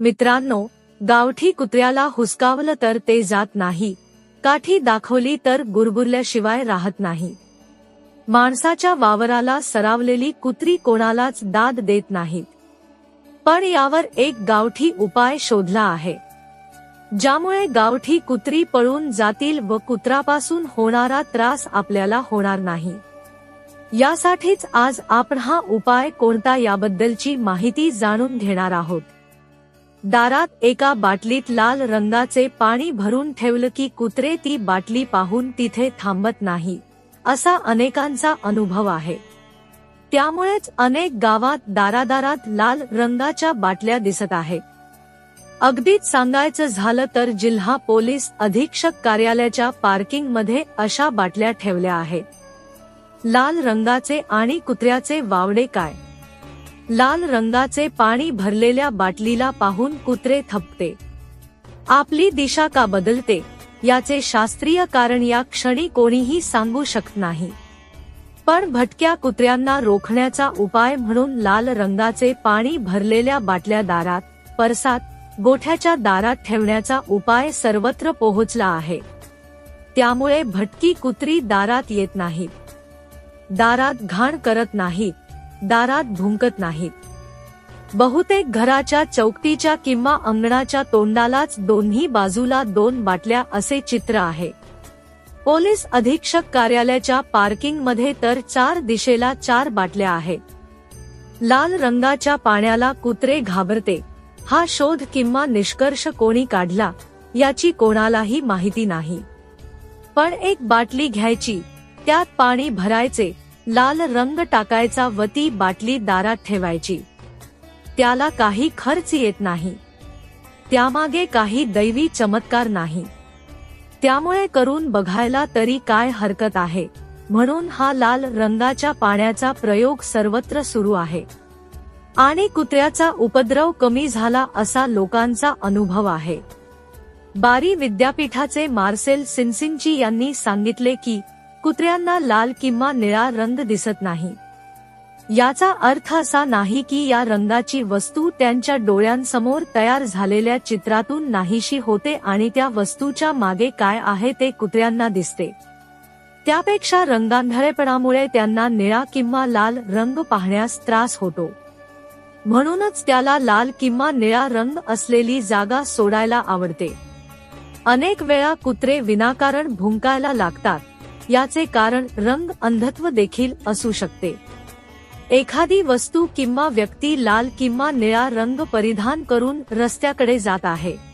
मित्रांनो गावठी कुत्र्याला हुसकावलं तर ते जात नाही. काठी दाखवली तर गुरगुरल्याशिवाय राहत नाही. माणसाच्या वावराला सरावलेली कुत्री कोणालाच दाद देत नाहीत. पण यावर एक गावठी उपाय शोधला आहे. ज्यामुळे गावठी कुत्री पळून जातील व कुत्रापासून होणारा त्रास आपल्याला होणार नाही. यासाठीच आज आपण हा उपाय कोणता याबद्दलची माहिती जाणून घेणार आहोत. दारात एका बाटलीत लाल रंगाचे पाणी भरून ठेवलं की कुत्रे ती बाटली पाहून तिथे थांबत नाही. असा अनेकांचा अनुभव आहे. त्यामुळेच अनेक गावात दारादारात लाल रंगाच्या बाटल्या दिसत आहे. अगदीच सांगायचं झालं तर जिल्हा पोलीस अधीक्षक कार्यालयाच्या पार्किंगमध्ये अशा बाटल्या ठेवल्या आहेत लाल रंगाचे आणि कुत्र्याचे वावडे काय? लाल रंगाचे पाणी भरलेल्या बाटलीला पाहून कुत्रे थपते. आपली दिशा का बदलते याचे शास्त्रीय कारण या क्षणी कोणीही सांगू शकत नाही. पण भटक्या कुत्र्यांना रोखण्याचा उपाय म्हणून लाल रंगाचे पाणी भरलेल्या बाटल्या दारात परसात गोठ्याच्या दारात ठेवण्याचा उपाय सर्वत्र पोहोचला आहे. त्यामुळे भटकी कुत्री दारात येत नाहीत दारात घाण करत नाहीत दारात भुंकत नाहीत. बहुतेक घराच्या चौकटीच्या किंवा अंगणाच्या तोंडालाच दोन्ही बाजूला दोन बाटल्या असे चित्र आहे. पोलीस अधीक्षक कार्यालयाच्या पार्किंगमध्ये तर चार दिशेला चार बाटल्या आहेत. लाल रंगाच्या पाण्याला कुत्रे घाबरते. हा शोध किंवा निष्कर्ष कोणी काढला याची कोणालाही माहिती नाही. पण एक बाटली घ्यायची त्यात पाणी भरायचे लाल रंग टाकायचा व ती बाटली दारात ठेवायची. त्याला काही खर्च येत नाही. त्यामागे काही दैवी चमत्कार नाही. त्यामुळे करून बघायला तरी काय हरकत आहे. म्हणून हा लाल रंगाच्या पाण्याचा प्रयोग सर्वत्र सुरू आहे. आणि कुत्र्याचा उपद्रव कमी झाला असा लोकांचा अनुभव आहे. बारी विद्यापीठाचे मार्सेल सिन्सिंची यांनी सांगितले की कुत्र्यांना लाल किंवा निळा रंग दिसत नाही. याचा अर्थ असा नाही की या रंगाची वस्तू त्यांच्या डोळ्यांसमोर तयार झालेल्या चित्रातून नाहीशी होते आणि त्या वस्तूच्या मागे काय आहे ते कुत्र्यांना दिसते. त्यापेक्षा रंगांधळेपणामुळे त्यांना निळा किंवा लाल रंग पाहण्यास त्रास होतो. म्हणूनच त्याला लाल किंवा निळा रंग असलेली जागा सोडायला आवडते. अनेक वेळा कुत्रे विनाकारण भुंकायला लागतात. याचे कारण रंग अंधत्व देखील असू शकते. एखादी वस्तू किंवा व्यक्ती लाल किंवा निळा रंग परिधान करून रस्त्याकडे जात आहे.